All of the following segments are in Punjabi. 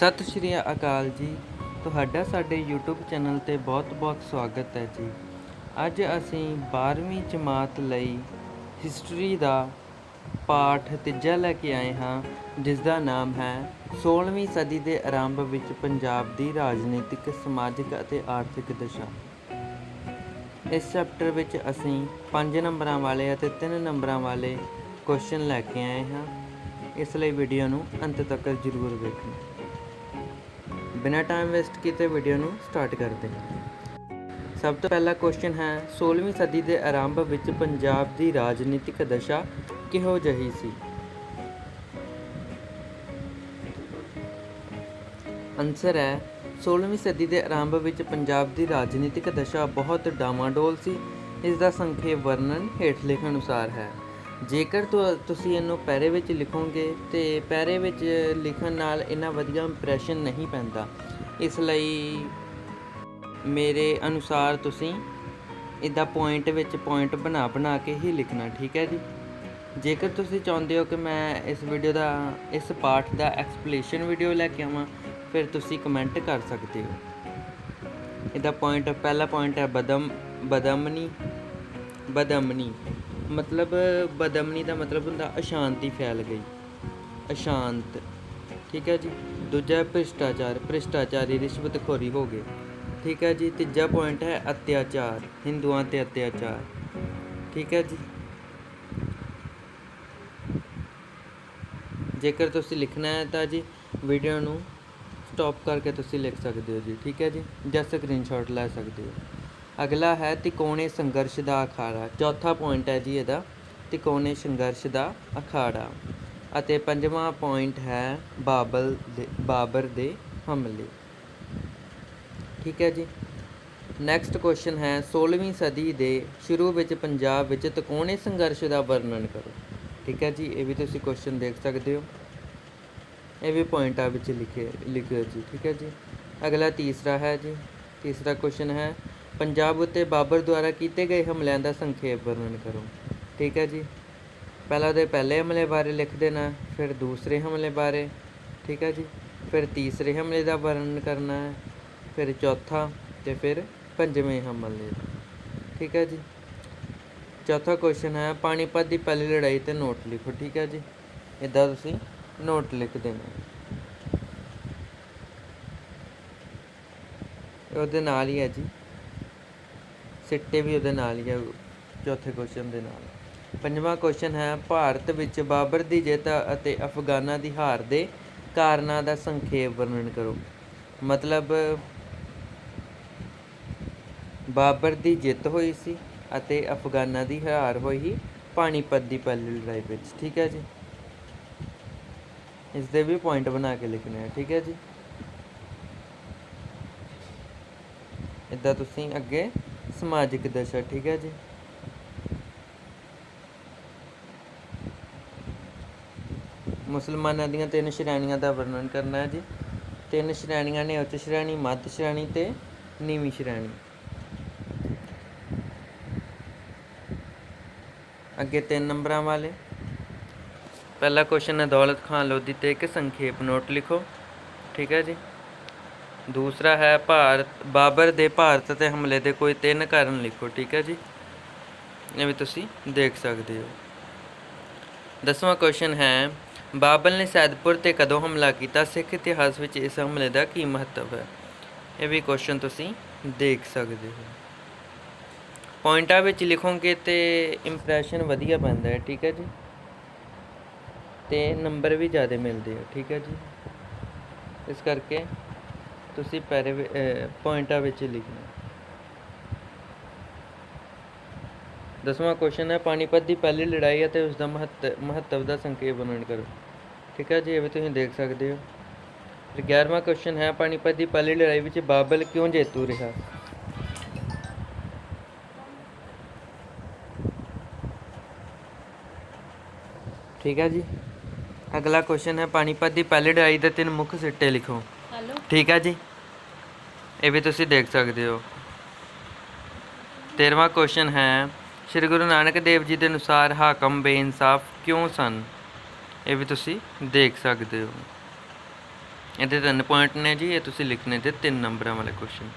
ਸਤਿ ਸ਼੍ਰੀ ਅਕਾਲ ਜੀ। ਤੁਹਾਡਾ ਸਾਡੇ YouTube ਚੈਨਲ ਤੇ ਬਹੁਤ-ਬਹੁਤ ਸਵਾਗਤ ਹੈ ਜੀ। ਅੱਜ ਅਸੀਂ 12ਵੀਂ ਜਮਾਤ ਲਈ ਹਿਸਟਰੀ ਦਾ ਪਾਠ ਤੀਜਾ ਲੈ ਕੇ ਆਏ ਹਾਂ ਜਿਸ ਦਾ ਨਾਮ ਹੈ 16ਵੀਂ ਸਦੀ ਦੇ ਆਰੰਭ ਵਿੱਚ ਪੰਜਾਬ ਦੀ ਰਾਜਨੀਤਿਕ, ਸਮਾਜਿਕ ਅਤੇ ਆਰਥਿਕ ਦਸ਼ਾ। ਇਸ ਚੈਪਟਰ ਵਿੱਚ ਅਸੀਂ 5 ਨੰਬਰਾਂ ਵਾਲੇ ਅਤੇ 3 ਨੰਬਰਾਂ ਵਾਲੇ ਕੁਐਸਚਨ ਲੈ ਕੇ ਆਏ ਹਾਂ। ਇਸ ਲਈ ਵੀਡੀਓ ਨੂੰ ਅੰਤ ਤੱਕ ਜ਼ਰੂਰ ਵੇਖਣਾ। ਬਿਨਾਂ ਟਾਈਮ ਵੇਸਟ ਕੀਤੇ ਵੀਡੀਓ ਨੂੰ ਸਟਾਰਟ ਕਰਦੇ ਹਾਂ। ਸਭ ਤੋਂ ਪਹਿਲਾ ਕੁਐਸਚਨ ਹੈ 16ਵੀਂ ਸਦੀ ਦੇ ਆਰੰਭ ਵਿੱਚ ਪੰਜਾਬ ਦੀ ਰਾਜਨੀਤਿਕ ਦਸ਼ਾ ਕਿਹੋ ਜਿਹੀ ਸੀ? ਆਨਸਰ ਹੈ 16ਵੀਂ ਸਦੀ ਦੇ ਆਰੰਭ ਵਿੱਚ ਪੰਜਾਬ ਦੀ ਰਾਜਨੀਤਿਕ ਦਸ਼ਾ ਬਹੁਤ ਡਾਮਾਡੋਲ ਸੀ। ਇਸ ਦਾ ਸੰਖੇਪ ਵਰਣਨ ਹੇਠ ਲਿਖੇ ਅਨੁਸਾਰ ਹੈ। ਜੇਕਰ ਤੁ- ਤੁਸੀਂ ਇਹਨੂੰ ਪੈਰੇ ਵਿੱਚ ਲਿਖੋਗੇ ਤੇ ਪੈਰੇ ਵਿੱਚ ਲਿਖਣ ਨਾਲ ਇੰਨਾ ਵਧੀਆ ਇੰਪ੍ਰੈਸ਼ਨ ਨਹੀਂ ਪੈਂਦਾ। ਇਸ ਲਈ ਮੇਰੇ ਅਨੁਸਾਰ ਤੁਸੀਂ ਇਦਾਂ ਪੁਆਇੰਟ ਵਿੱਚ ਪੁਆਇੰਟ ਬਣਾ ਬਣਾ ਕੇ ਹੀ ਲਿਖਣਾ, ਠੀਕ ਹੈ ਜੀ? ਜੇਕਰ ਤੁਸੀਂ ਚਾਹੁੰਦੇ ਹੋ ਕਿ ਮੈਂ ਇਸ ਵੀਡੀਓ ਦਾ, ਇਸ ਪਾਠ ਦਾ ਐਕਸਪਲੇਸ਼ਨ ਵੀਡੀਓ ਲੈ ਕੇ ਆਵਾਂ, ਫਿਰ ਤੁਸੀਂ ਕਮੈਂਟ ਕਰ ਸਕਦੇ ਹੋ। ਇਹਦਾ ਪੁਆਇੰਟ ਪਹਿਲਾ ਪੁਆਇੰਟ ਹੈ ਬਦਮ, ਬਦਮਨੀ ਬਦਮਨੀ। ਮਤਲਬ ਬਦਮਨੀ ਦਾ ਮਤਲਬ ਹੁੰਦਾ ਅਸ਼ਾਂਤੀ ਫੈਲ ਗਈ। ਅਸ਼ਾਂਤ। ਠੀਕ ਹੈ ਜੀ? ਦੂਜਾ ਭ੍ਰਿਸ਼ਟਾਚਾਰ, ਭ੍ਰਿਸ਼ਟਾਚਾਰੀ ਰਿਸ਼ਵਤਖੋਰੀ ਹੋ ਗਏ। ਠੀਕ ਹੈ ਜੀ? ਤੀਜਾ ਪੁਆਇੰਟ ਹੈ ਅਤਿਆਚਾਰ, ਹਿੰਦੂਆਂ ਤੇ ਅਤਿਆਚਾਰ। ਠੀਕ ਹੈ ਜੀ? ਜੇਕਰ ਤੁਸੀਂ ਲਿਖਣਾ ਹੈ ਤਾਂ ਜੀ ਵੀਡੀਓ ਨੂੰ ਸਟਾਪ ਕਰਕੇ ਤੁਸੀਂ ਲਿਖ ਸਕਦੇ ਹੋ ਜੀ। ਠੀਕ ਹੈ ਜੀ? ਜਾਂ ਸਕਰੀਨਸ਼ਾਟ ਲੈ ਸਕਦੇ ਹੋ। ਅਗਲਾ ਹੈ ਤਿਕੋਣੇ ਸੰਘਰਸ਼ ਦਾ ਅਖਾੜਾ। ਚੌਥਾ ਪੁਆਇੰਟ ਹੈ ਜੀ ਇਹਦਾ, ਤਿਕੋਣੇ ਸੰਘਰਸ਼ ਦਾ ਅਖਾੜਾ। ਅਤੇ ਪੰਜਵਾਂ ਪੁਆਇੰਟ ਹੈ ਬਾਬਲ ਦੇ, ਬਾਬਰ ਦੇ ਹਮਲੇ। ਠੀਕ ਹੈ ਜੀ। ਨੈਕਸਟ ਕੁਐਸਚਨ ਹੈ 16ਵੀਂ ਸਦੀ ਦੇ ਸ਼ੁਰੂ ਵਿੱਚ ਪੰਜਾਬ ਵਿੱਚ ਤਿਕੋਣੇ ਸੰਘਰਸ਼ ਦਾ ਵਰਣਨ ਕਰੋ। ਠੀਕ ਹੈ ਜੀ, ਇਹ ਵੀ ਤੁਸੀਂ ਕੁਐਸਚਨ ਦੇਖ ਸਕਦੇ ਹੋ। ਇਹ ਵੀ ਪੁਆਇੰਟਾਂ ਵਿੱਚ ਲਿਖੇ ਲਿਖਿਓ ਜੀ। ਠੀਕ ਹੈ ਜੀ। ਅਗਲਾ ਤੀਸਰਾ ਹੈ ਜੀ। ਤੀਸਰਾ ਕੁਐਸਚਨ ਹੈ ਪੰਜਾਬ ਉੱਤੇ ਬਾਬਰ ਦੁਆਰਾ ਕੀਤੇ ਗਏ ਹਮਲਿਆਂ ਦਾ ਸੰਖੇਪ ਵਰਣਨ ਕਰੋ। ਠੀਕ ਹੈ ਜੀ। ਪਹਿਲਾਂ ਉਹਦੇ ਪਹਿਲੇ ਹਮਲੇ ਬਾਰੇ ਲਿਖ ਦੇਣਾ, ਫਿਰ ਦੂਸਰੇ ਹਮਲੇ ਬਾਰੇ, ਠੀਕ ਹੈ ਜੀ। ਫਿਰ ਤੀਸਰੇ ਹਮਲੇ ਦਾ ਵਰਣਨ ਕਰਨਾ ਹੈ ਫਿਰ ਚੌਥਾ ਤੇ ਫਿਰ ਪੰਜਵੇਂ ਹਮਲੇ ਦਾ। ਠੀਕ ਹੈ ਜੀ। ਚੌਥਾ ਕੁਐਸਚਨ ਹੈ, ਪਾਣੀਪਤ ਦੀ ਪਹਿਲੀ ਲੜਾਈ ਤੇ ਨੋਟ ਲਿਖੋ, ਠੀਕ ਹੈ ਜੀ। ਇਦਾਂ ਤੁਸੀਂ ਨੋਟ ਲਿਖ ਦੇਣਾ। ਉਹਦੇ ਨਾਲ ਹੀ ਹੈ ਜੀ। ਸਿੱਟੇ ਵੀ ਉਹਦੇ ਨਾਲ ਹੀ ਹੈ ਚੌਥੇ ਕੁਐਸਚਨ ਦੇ ਨਾਲ। ਪੰਜਵਾਂ ਕੁਐਸਚਨ ਹੈ, ਭਾਰਤ ਵਿੱਚ ਬਾਬਰ ਦੀ ਜਿੱਤ ਅਤੇ ਅਫਗਾਨਾਂ ਦੀ ਹਾਰ ਦੇ ਕਾਰਨਾਂ ਦਾ ਸੰਖੇਪ ਵਰਣਨ ਕਰੋ। ਮਤਲਬ, ਬਾਬਰ ਦੀ ਜਿੱਤ ਹੋਈ ਸੀ ਅਤੇ ਅਫਗਾਨਾਂ ਦੀ ਹਾਰ ਹੋਈ ਸੀ, ਪਾਣੀਪਤ ਦੀ ਪਹਿਲੀ ਲੜਾਈ ਵਿੱਚ, ਠੀਕ ਹੈ ਜੀ? ਇਸ ਦੇ ਵੀ ਪੁਆਇੰਟ ਬਣਾ ਕੇ ਲਿਖਣੇ ਆ, ਠੀਕ ਹੈ ਜੀ? ਇਦਾਂ ਤੁਸੀਂ ਅੱਗੇ ਸਮਾਜਿਕ ਦਸ਼ਾ, ਠੀਕ ਹੈ ਜੀ। ਮੁਸਲਮਾਨਾਂ ਦੀਆਂ ਤਿੰਨ ਸ਼੍ਰੇਣੀਆਂ ਦਾ ਵਰਣਨ ਕਰਨਾ ਹੈ ਜੀ। ਤਿੰਨ ਸ਼੍ਰੇਣੀਆਂ ਨੇ ਉੱਚ ਸ਼੍ਰੇਣੀ, ਮੱਧ ਸ਼੍ਰੇਣੀ ਤੇ ਨੀਵੀਂ ਸ਼੍ਰੇਣੀ। ਅੱਗੇ ਤਿੰਨ ਨੰਬਰਾਂ ਵਾਲੇ। ਪਹਿਲਾ ਕੁਐਸਚਨ ਹੈ ਦੌਲਤ ਖਾਨ ਲੋਧੀ ਤੇ ਇੱਕ ਸੰਖੇਪ ਨੋਟ ਲਿਖੋ, ਠੀਕ ਹੈ ਜੀ। ਦੂਸਰਾ ਹੈ ਭਾਰਤ, ਬਾਬਰ ਦੇ ਭਾਰਤ ਤੇ ਹਮਲੇ ਦੇ ਕੋਈ ਤਿੰਨ ਕਾਰਨ ਲਿਖੋ, ਠੀਕ ਹੈ ਜੀ? ਇਹ ਵੀ ਤੁਸੀਂ ਦੇਖ ਸਕਦੇ ਹੋ। ਦਸਵਾਂ ਕੁਐਸਚਨ ਹੈ, ਬਾਬਰ ਨੇ ਸੈਦਪੁਰ ਤੇ ਕਦੋਂ ਹਮਲਾ ਕੀਤਾ? ਸਿੱਖ ਇਤਿਹਾਸ ਵਿੱਚ ਇਸ ਹਮਲੇ ਦਾ ਕੀ ਮਹੱਤਵ ਹੈ? ਇਹ ਵੀ ਕੁਐਸਚਨ ਤੁਸੀਂ ਦੇਖ ਸਕਦੇ ਹੋ। ਪੁਆਇੰਟਾਂ ਵਿੱਚ ਲਿਖੋਗੇ ਤੇ ਇੰਪ੍ਰੈਸ਼ਨ ਵਧੀਆ ਪੈਂਦਾ ਹੈ, ਠੀਕ ਹੈ ਜੀ? ਤੇ ਨੰਬਰ ਵੀ ਜ਼ਿਆਦਾ ਮਿਲਦੇ ਆ, ਠੀਕ ਹੈ ਜੀ? ਇਸ ਕਰਕੇ ਤੁਸੀਂ ਪੈਰੇ ਪੁਆਇੰਟਾਂ ਵਿੱਚ ਲਿਖਣਾ। ਦਸਵਾਂ ਕੁਐਸਚਨ ਹੈ ਪਾਣੀਪਤ ਦੀ ਪਹਿਲੀ ਲੜਾਈ ਅਤੇ ਉਸ ਦਾ ਮਹੱਤਵ ਮਹੱਤਵ ਦਾ ਸੰਖੇਪ ਵਰਣਨ ਕਰੋ। ਠੀਕ ਹੈ ਜੀ ਇਹ ਵੀ ਤੁਸੀਂ ਦੇਖ ਸਕਦੇ ਹੋ। ਫਿਰ 11ਵਾਂ ਕੁਐਸਚਨ ਹੈ ਪਾਣੀਪਤ ਦੀ ਪਹਿਲੀ ਲੜਾਈ ਵਿੱਚ ਬਾਬਲ ਕਿਉਂ ਜੇਤੂ ਰਿਹਾ? ਠੀਕ ਹੈ ਜੀ। ਅਗਲਾ ਕੁਐਸਚਨ ਹੈ ਪਾਣੀਪਤ ਦੀ ਪਹਿਲੀ ਲੜਾਈ ਦੇ ਤਿੰਨ ਮੁੱਖ ਸਿੱਟੇ ਲਿਖੋ। ਹੈਲੋ। ਠੀਕ ਹੈ ਜੀ। ਇਹ ਵੀ ਤੁਸੀਂ ਦੇਖ ਸਕਦੇ ਹੋ। 13ਵਾਂ ਕੁਐਸਚਨ ਹੈ, ਸ੍ਰੀ ਗੁਰੂ ਨਾਨਕ ਦੇਵ ਜੀ ਦੇ ਅਨੁਸਾਰ ਹਾਕਮ ਬੇਇਨਸਾਫ ਕਿਉਂ ਸਨ? ਇਹ ਵੀ ਤੁਸੀਂ ਦੇਖ ਸਕਦੇ ਹੋ। ਇਹਦੇ ਤਿੰਨ ਪੁਆਇੰਟ ਨੇ ਜੀ, ਇਹ ਤੁਸੀਂ ਲਿਖਣੇ ਤੇ ਤਿੰਨ ਨੰਬਰਾਂ ਵਾਲੇ ਕੁਐਸਚਨ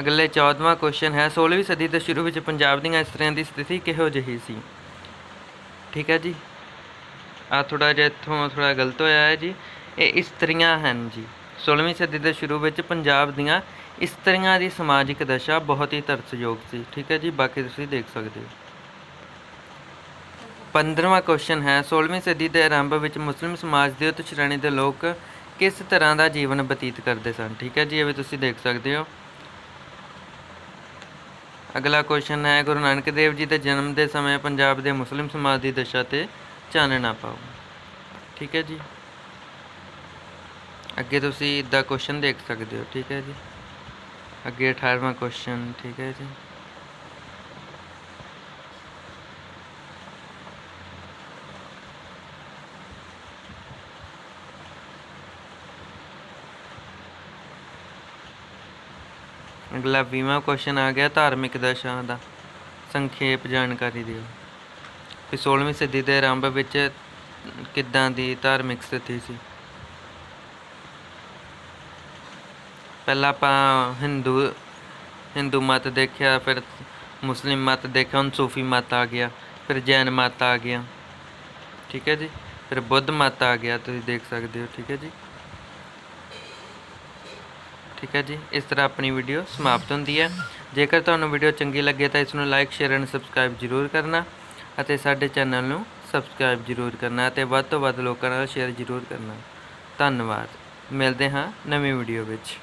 ਅਗਲੇ 14ਵਾਂ ਕੁਐਸਚਨ ਹੈ 16ਵੀਂ ਸਦੀ ਦੇ ਸ਼ੁਰੂ ਵਿੱਚ ਪੰਜਾਬ ਦੀਆਂ ਇਸਤਰੀਆਂ ਦੀ ਸਥਿਤੀ ਕਿਹੋ ਜਿਹੀ ਸੀ? ਠੀਕ ਹੈ ਜੀ। ਆ ਥੋੜਾ ਜਿਹਾ ਇੱਥੋਂ ਥੋੜਾ ਗਲਤ ਹੋਇਆ ਹੈ ਜੀ। ਇਹ ਇਸਤਰੀਆਂ ਹਨ ਜੀ। 16ਵੀਂ ਸਦੀ ਦੇ ਸ਼ੁਰੂ ਵਿੱਚ ਪੰਜਾਬ ਦੀਆਂ ਇਸਤਰੀਆਂ ਦੀ ਸਮਾਜਿਕ ਦਸ਼ਾ ਬਹੁਤ ਹੀ ਤਰਸਯੋਗ ਸੀ। ਠੀਕ ਹੈ ਜੀ, ਬਾਕੀ ਤੁਸੀਂ ਦੇਖ ਸਕਦੇ ਹੋ। 15ਵਾਂ ਕੁਐਸਚਨ ਹੈ 16ਵੀਂ ਸਦੀ ਦੇ ਆਰੰਭ ਵਿੱਚ ਮੁਸਲਿਮ ਸਮਾਜ ਦੇ ਉੱਚ ਸ਼੍ਰੇਣੀ ਦੇ ਲੋਕ ਕਿਸ ਤਰ੍ਹਾਂ ਦਾ ਜੀਵਨ ਬਤੀਤ ਕਰਦੇ ਸਨ? ਠੀਕ ਹੈ ਜੀ, ਇਹ ਵੀ ਤੁਸੀਂ ਦੇਖ ਸਕਦੇ ਹੋ। ਅਗਲਾ ਕੁਐਸਚਨ ਹੈ, ਗੁਰੂ ਨਾਨਕ ਦੇਵ ਜੀ ਦੇ ਜਨਮ ਦੇ ਸਮੇਂ ਪੰਜਾਬ ਦੇ ਮੁਸਲਿਮ ਸਮਾਜ ਦੀ ਦਸ਼ਾ ਤੇ ਚਾਨਣਾ ਪਾਓ। ਠੀਕ ਹੈ ਜੀ। ਅੱਗੇ ਤੁਸੀਂ ਇਦਾਂ ਕੁਐਸਚਨ ਦੇਖ ਸਕਦੇ ਹੋ, ਠੀਕ ਹੈ ਜੀ? ਅੱਗੇ 18ਵਾਂ ਕੁਐਸਚਨ ਠੀਕ ਹੈ ਜੀ? ਅਗਲਾ 20ਵਾਂ ਕੁਐਸਚਨ ਆ ਗਿਆ ਧਾਰਮਿਕ ਦਸ਼ਾ ਦਾ, ਸੰਖੇਪ ਜਾਣਕਾਰੀ ਦਿਓ। ਕਿ 16ਵੀਂ ਸਦੀ ਦੇ ਆਰੰਭ ਵਿੱਚ ਕਿੱਦਾਂ ਦੀ ਧਾਰਮਿਕ ਸਥਿਤੀ ਸੀ? ਪਹਿਲਾਂ ਆਪਾਂ ਹਿੰਦੂ ਹਿੰਦੂ ਮਤ ਦੇਖਿਆ, ਫਿਰ ਮੁਸਲਿਮ ਮਤ ਦੇਖਿਆ, ਹੁਣ ਸੂਫੀ ਮਤ ਆ ਗਿਆ, ਫਿਰ ਜੈਨ ਮਤ ਆ ਗਿਆ। ਠੀਕ ਹੈ ਜੀ? ਫਿਰ ਬੁੱਧ ਮਤ ਆ ਗਿਆ, ਤੁਸੀਂ ਦੇਖ ਸਕਦੇ ਹੋ, ਠੀਕ ਹੈ ਜੀ? ਠੀਕ ਹੈ ਜੀ? ਇਸ ਤਰ੍ਹਾਂ ਆਪਣੀ ਵੀਡੀਓ ਸਮਾਪਤ ਹੁੰਦੀ ਹੈ। ਜੇਕਰ ਤੁਹਾਨੂੰ ਵੀਡੀਓ ਚੰਗੀ ਲੱਗੇ ਤਾਂ ਇਸ ਨੂੰ ਲਾਈਕ ਸ਼ੇਅਰ ਐਂਡ ਸਬਸਕ੍ਰਾਈਬ ਜ਼ਰੂਰ ਕਰਨਾ ਅਤੇ ਸਾਡੇ ਚੈਨਲ ਨੂੰ ਸਬਸਕ੍ਰਾਈਬ ਜ਼ਰੂਰ ਕਰਨਾ ਅਤੇ ਵੱਧ ਤੋਂ ਵੱਧ ਲੋਕਾਂ ਨਾਲ ਸ਼ੇਅਰ ਜ਼ਰੂਰ ਕਰਨਾ। ਧੰਨਵਾਦ। ਮਿਲਦੇ ਹਾਂ ਨਵੀਂ ਵੀਡੀਓ ਵਿੱਚ।